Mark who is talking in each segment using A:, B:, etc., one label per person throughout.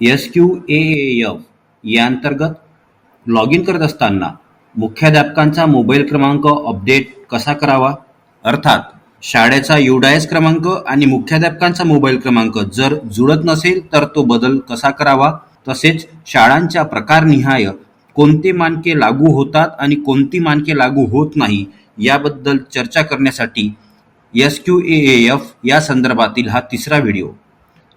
A: S Q A F याअंतर्गत log in करत असताना मुख्याध्यापकांचा मोबाईल क्रमांक अपडेट कसा करावा? अर्थात शाळेचा युडायस क्रमांक आणि मुख्याध्यापकांचा मोबाईल क्रमांक जर जुळत नसेल तर तो बदल कसा करावा? तसेच शाळांच्या प्रकारनिहाय कोणते मानके लागू होतात आणि कोणती मानके लागू होत नाही याबद्दल चर्चा करण्यासाठी एस क्यू ए एफ या संदर्भातील हा तिसरा व्हिडिओ.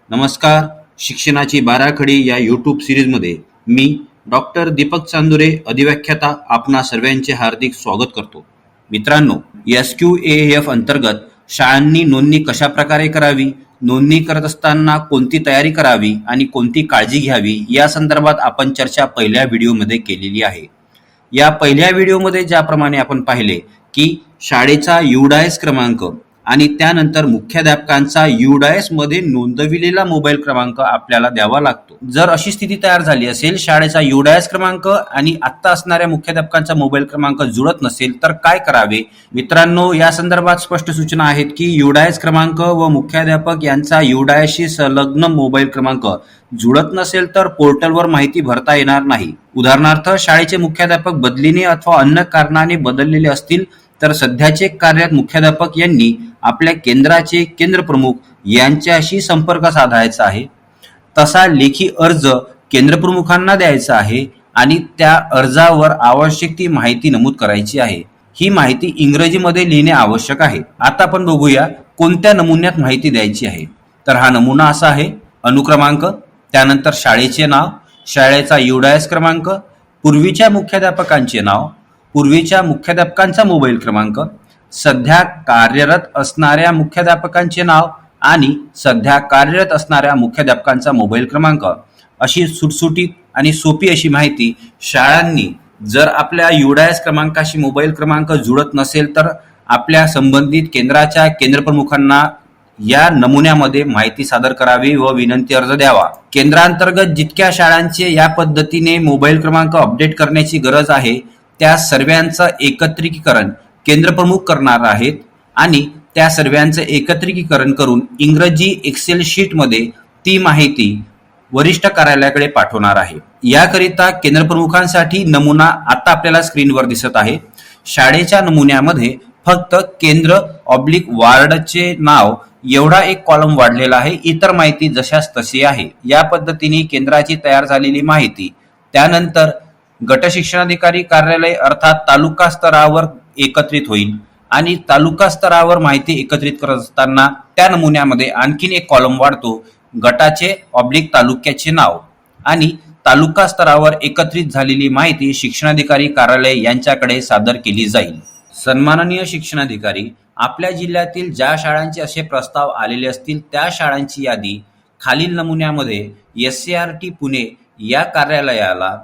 A: नमस्कार. शिक्षणाची बाराखडी या यूट्यूब सिरीजमध्ये मी डॉक्टर दीपक चांदुरे अधिव्याख्याता आपणा सर्वांचे हार्दिक स्वागत करतो. मित्रांनो एस क्यू ए एफ अंतर्गत शाळांनी नोंदणी कशा प्रकारे करावी नोंदणी करत असताना कोणती तयारी करावी आणि कोणती काळजी घ्यावी या संदर्भात आपण चर्चा पहिल्या व्हिडिओमध्ये केलेली आहे. या पहिल्या व्हिडिओमध्ये ज्याप्रमाणे आपण पाहिले की शाळेचा युडायस क्रमांक आणि त्यानंतर मुख्याध्यापकांचा युडायसमध्ये नोंदविलेला मोबाईल क्रमांक आपल्याला द्यावा लागतो. जर अशी स्थिती तयार झाली असेल शाळेचा युडायस क्रमांक आणि आत्ता असणाऱ्या मुख्याध्यापकांचा मोबाईल क्रमांक जुळत नसेल तर काय करावे? मित्रांनो या संदर्भात स्पष्ट सूचना आहेत की युडायस क्रमांक व मुख्याध्यापक यांचा युडायसशी संलग्न मोबाईल क्रमांक जुळत नसेल तर पोर्टलवर माहिती भरता येणार नाही. उदाहरणार्थ शाळेचे मुख्याध्यापक बदलीने अथवा अन्य कारणाने बदललेले असतील तर सध्याचे कार्यात मुख्याध्यापक यांनी आपल्या केंद्राचे केंद्र प्रमुख यांच्याशी संपर्क साधायचा आहे. तसा लेखी अर्ज केंद्रप्रमुखांना द्यायचा आहे आणि त्या अर्जावर आवश्यक ती माहिती नमूद करायची आहे. ही माहिती इंग्रजीमध्ये लिहिणे आवश्यक आहे. आता आपण बघूया कोणत्या नमुन्यात माहिती द्यायची आहे. तर हा नमुना असा आहे. अनुक्रमांक त्यानंतर शाळेचे नाव शाळेचा युडायस क्रमांक पूर्वीच्या मुख्याध्यापकांचे नाव पूर्वीच्या मुख्याध्यापकांचा मोबाईल क्रमांक सध्या कार्यरत असणाऱ्या मुख्याध्यापकांचे नाव आणि सध्या कार्यरत असणाऱ्या मुख्याध्यापकांचा मोबाईल क्रमांक. अशी सुटसुटीत आणि सोपी अशी माहिती शाळांनी जर आपल्या युडायस क्रमांकाशी मोबाईल क्रमांक जुळत नसेल तर आपल्या संबंधित केंद्राच्या केंद्रप्रमुखांना या नमुन्यामध्ये माहिती सादर करावी व विनंती अर्ज द्यावा. केंद्रांतर्गत जितक्या शाळांचे या पद्धतीने मोबाईल क्रमांक अपडेट करण्याची गरज आहे त्या सर्वांचं एकत्रिकीकरण केंद्रप्रमुख करणार आहेत आणि त्या सर्वांचं एकत्रिकीकरण करून इंग्रजी एक्सेल शीटमध्ये ती माहिती वरिष्ठ कार्यालयाकडे पाठवणार आहे. याकरिता केंद्रप्रमुखांसाठी नमुना आता आपल्याला स्क्रीनवर दिसत आहे. शाळेच्या नमुन्यामध्ये फक्त केंद्र ऑब्लिक वार्डचे नाव एवढा एक कॉलम वाढलेला आहे. इतर माहिती जशास तशी आहे. या पद्धतीने केंद्राची तयार झालेली माहिती. त्यानंतर गट शिक्षणाधिकारी कार्यालय अर्थात तालुका स्तरावर एकत्रित होईल आणि तालुका स्तरावर माहिती एकत्रित करत असताना त्या नमुन्यामध्ये आणखीन एक कॉलम वाढतो. गटाचे ऑब्लिक तालुक्याचे नाव. आणि तालुका स्तरावर एकत्रित झालेली माहिती शिक्षणाधिकारी कार्यालय यांच्याकडे सादर केली जाईल. सन्माननीय शिक्षणाधिकारी आपल्या जिल्ह्यातील ज्या शाळांचे असे प्रस्ताव आलेले असतील त्या शाळांची यादी खालील नमुन्यामध्ये S C R T Pune या कार्यालयाला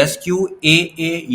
A: S Q A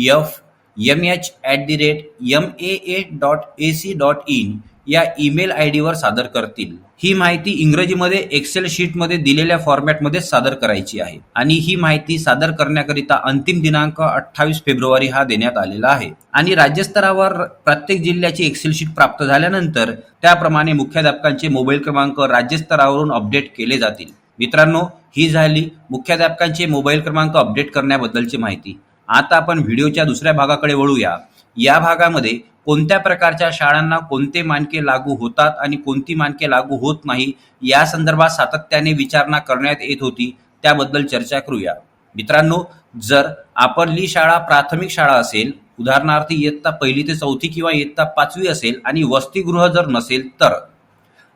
A: F M H at the rate M A A dot A C dot in या ईमेल आय डीवर सादर करतील. ही माहिती इंग्रजीमध्ये एक्सेल शीटमध्ये दिलेल्या फॉर्मॅटमध्ये सादर करायची आहे. आणि ही माहिती सादर करण्याकरिता अंतिम दिनांक अठ्ठावीस फेब्रुवारी हा देण्यात आलेला आहे. आणि राज्यस्तरावर प्रत्येक जिल्ह्याची एक्सेल शीट प्राप्त झाल्यानंतर त्याप्रमाणे मुख्याध्यापकांचे मोबाईल क्रमांक राज्यस्तरावरून अपडेट केले जातील. मित्रांनो ही झाली मुख्याध्यापकांचे मोबाईल क्रमांक अपडेट करण्याबद्दलची माहिती. आता आपण व्हिडिओच्या दुसऱ्या भागाकडे वळूया. या भागामध्ये कोणत्या प्रकारच्या शाळांना कोणते मानके लागू होतात आणि कोणती मानके लागू होत नाही या संदर्भात सातत्याने विचारणा करण्यात येत होती. त्याबद्दल चर्चा करूया. मित्रांनो जर आपली शाळा प्राथमिक शाळा असेल उदाहरणार्थ इयत्ता पहिली ते चौथी किंवा इयत्ता पाचवी असेल आणि वसतिगृह जर नसेल तर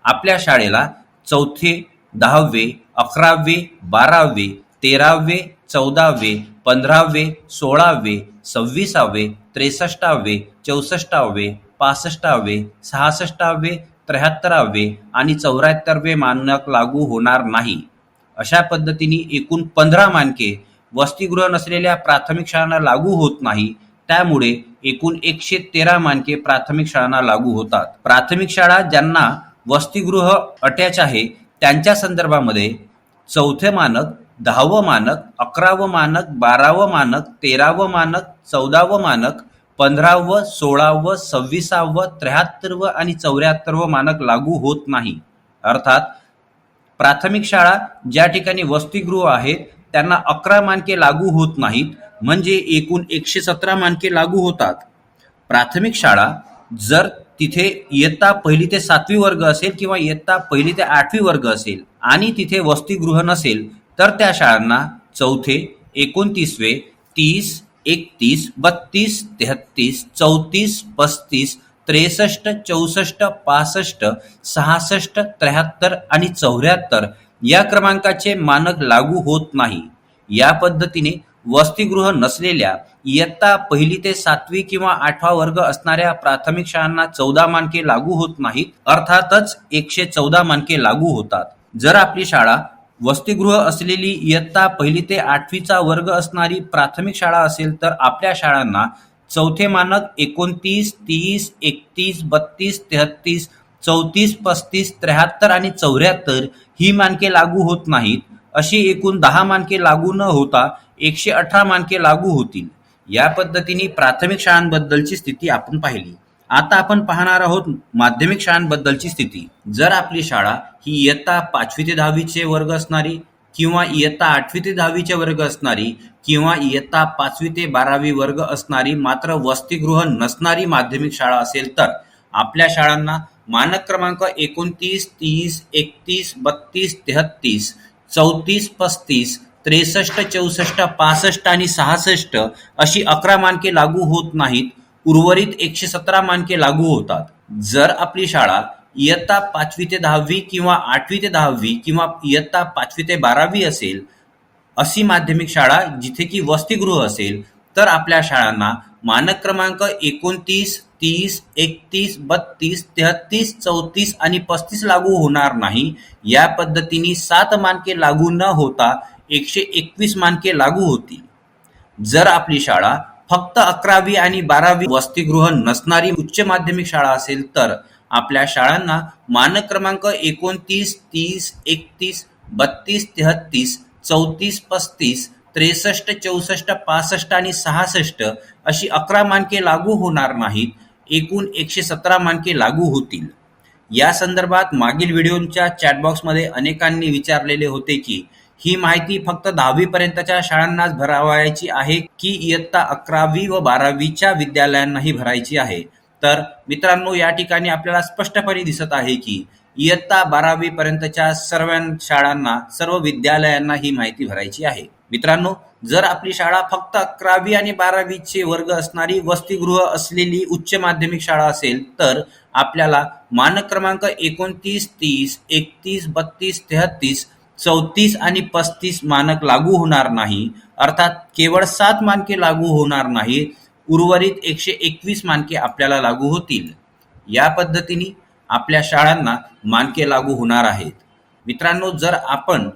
A: आपल्या शाळेला चौथे दहावे अकरावे बारावे तेरावे चौदावे पंधरावे सोळावे सव्वीसावे त्रेसष्टावे चौसष्टावे पासष्टावे सहासष्टावे त्र्याहत्तरावे आणि चौऱ्याहत्तरवे मानक लागू होणार नाही. अशा पद्धतीने एकूण पंधरा मानके वसतिगृह नसलेल्या प्राथमिक शाळांना लागू होत नाही. त्यामुळे एकूण एकशे तेरा मानके प्राथमिक शाळांना लागू होतात. प्राथमिक शाळा ज्यांना वसतिगृह अटॅच आहे त्यांच्या संदर्भामध्ये चौथे मानक दहावं मानक अकरावं मानक बारावं मानक तेरावं मानक चौदावं मानक पंधरावं सोळावं सव्वीसावं त्र्याहत्तरवं आणि चौऱ्याहत्तरवं मानक लागू होत नाही. अर्थात प्राथमिक शाळा ज्या ठिकाणी वसतिगृह आहेत त्यांना अकरा मानके लागू होत नाहीत म्हणजे एकूण एकशे सतरा मानके लागू होतात. प्राथमिक शाळा जर तिथे इयत्ता पहिली ते सातवी वर्ग असेल किंवा इयत्ता पहिली ते आठवी वर्ग असेल आणि तिथे वसतिगृह नसेल तर त्या शाळांना चौथे एकोणतीसवे तीस एकतीस बत्तीस तेहत्तीस चौतीस पस्तीस त्रेसष्ट चौसष्ट पासष्ट सहासष्ट त्र्याहत्तर आणि चौऱ्याहत्तर या क्रमांकाचे मानक लागू होत नाही. या पद्धतीने वसतिगृह नसलेल्या इयत्ता पहिली ते सातवी किंवा आठवा वर्ग असणाऱ्या प्राथमिक शाळांना चौदा मानके लागू होत नाहीत अर्थातच एकशे चौदा मानके लागू होतात. जर आपली शाळा वसतिगृह असलेली इयत्ता पहिली ते आठवीचा वर्ग असणारी प्राथमिक शाळा असेल तर आपल्या शाळांना चौथे मानक एकोणतीस तीस एकतीस बत्तीस तेहत्तीस चौतीस पस्तीस त्र्याहत्तर आणि चौऱ्याहत्तर ही मानके लागू होत नाहीत. अशी एकूण दहा मानके लागू न होता एकशे अठरा मानके लागू होतील. या पद्धतीने प्राथमिक शाळांबद्दलची स्थिती आपण पाहिली. आता आपण पाहणार आहोत माध्यमिक शाळांबद्दलची स्थिती. जर आपली शाळा ही इयत्ता पाचवी ते दहावीचे वर्ग असणारी किंवा इयत्ता आठवी ते दहावीचे वर्ग असणारी किंवा इयत्ता पाचवी ते बारावी वर्ग असणारी मात्र वसतिगृह नसणारी माध्यमिक शाळा असेल तर आपल्या शाळांना मानक क्रमांक एकोणतीस तीस एकतीस बत्तीस तेहत्तीस चौतीस पस्तीस त्रेसष्ट चौसष्ट पासष्ट आणि सहासष्ट अशी अकरा मानके लागू होत नाहीत. उर्वरित एकशे सतरा मानके लागू होतात. जर आपली शाळा इयत्ता पाचवी ते दहावी किंवा आठवी ते दहावी किंवा इयत्ता पाचवी ते बारावी असेल अशी माध्यमिक शाळा जिथे की वसतिगृह असेल तर आपल्या शाळांना मानक क्रमांक एकोणतीस तीस एकतीस बत्तीस तेहत्तीस चौतीस आणि पस्तीस लागू होणार नाही. या पद्धतीने सात मानके लागू न होता एकशे एकवीस मानके लागू होतील. जर आपली शाळा फक्त अकरावी आणि बारावी वसतिगृह नसणारी उच्च माध्यमिक शाळा असेल तर आपल्या शाळांना मानक क्रमांक एकोणतीस तीस एकतीस बत्तीस तेहत्तीस चौतीस पस्तीस त्रेसष्ट चौसष्ट पासष्ट आणि सहासष्ट अशी अकरा मानके लागू होणार नाहीत. एकूण एकशे सतरा मानके लागू होतील. या संदर्भात मागील व्हिडिओच्या चॅटबॉक्समध्ये अनेकांनी विचारलेले होते की ही माहिती फक्त दहावी पर्यंतच्या शाळांनाच भरावायची आहे की इयत्ता अकरावी व बारावीच्या विद्यालयांनाही भरायची आहे. तर मित्रांनो या ठिकाणी आपल्याला स्पष्टपणे दिसत आहे की इयत्ता बारावी पर्यंतच्या सर्व शाळांना सर्व विद्यालयांना ही माहिती भरायची आहे. मित्रांनो जर आपली शाळा फक्त अकरावी आणि बारावीचे वर्ग असणारी वसतिगृह असलेली उच्च माध्यमिक शाळा असेल तर आपल्याला मानक क्रमांक एकोणतीस तीस एकतीस बत्तीस तेहत्तीस चौतीस आणि पस्तीस मानक लागू होणार नाही. अर्थात केवळ सात मानके लागू होणार नाही उर्वरित एकशे एकवीस मानके आपल्याला लागू होतील. या पद्धतीने आपल्या शाळांना मानके लागू होणार आहेत. मित्रांनो जर आपण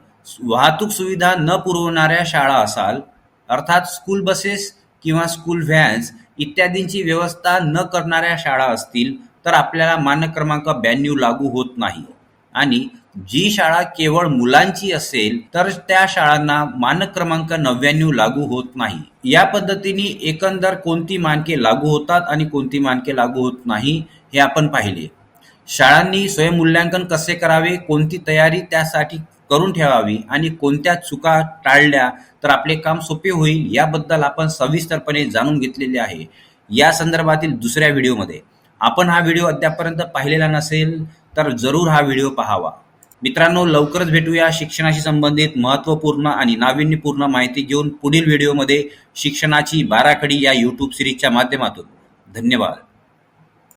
A: वाहतूक सुविधा न पुरवणाऱ्या शाळा असाल अर्थात स्कूल बसेस किंवा स्कूल व्हॅन्स इत्यादींची व्यवस्था न करणाऱ्या शाळा असतील तर आपल्याला मानक क्रमांक ब्याण्णव लागू होत नाही. आणि जी शाळा केवळ मुलांची असेल तर त्या शाळांना मानक क्रमांक नव्याण्णव लागू होत नाही. या पद्धतीने एकंदर कोणती मानके लागू होतात आणि कोणती मानके लागू होत नाही हे आपण पाहिले. शाळांनी स्वयंमूल्यांकन कसे करावे कोणती तयारी त्यासाठी करून ठेवावी आणि कोणत्या चुका टाळल्या तर आपले काम सोपे होईल याबद्दल आपण सविस्तरपणे जाणून घेतलेले आहे. या संदर्भातील दुसऱ्या व्हिडिओमध्ये. आपण हा व्हिडिओ अद्यापर्यंत पाहिलेला नसेल तर जरूर हा व्हिडिओ पाहावा. मित्रांनो लवकरच भेटूया शिक्षणाशी संबंधित महत्त्वपूर्ण आणि नाविन्यपूर्ण माहिती घेऊन पुढील व्हिडिओमध्ये शिक्षणाची बाराखडी या यूट्यूब सिरीजच्या माध्यमातून. धन्यवाद.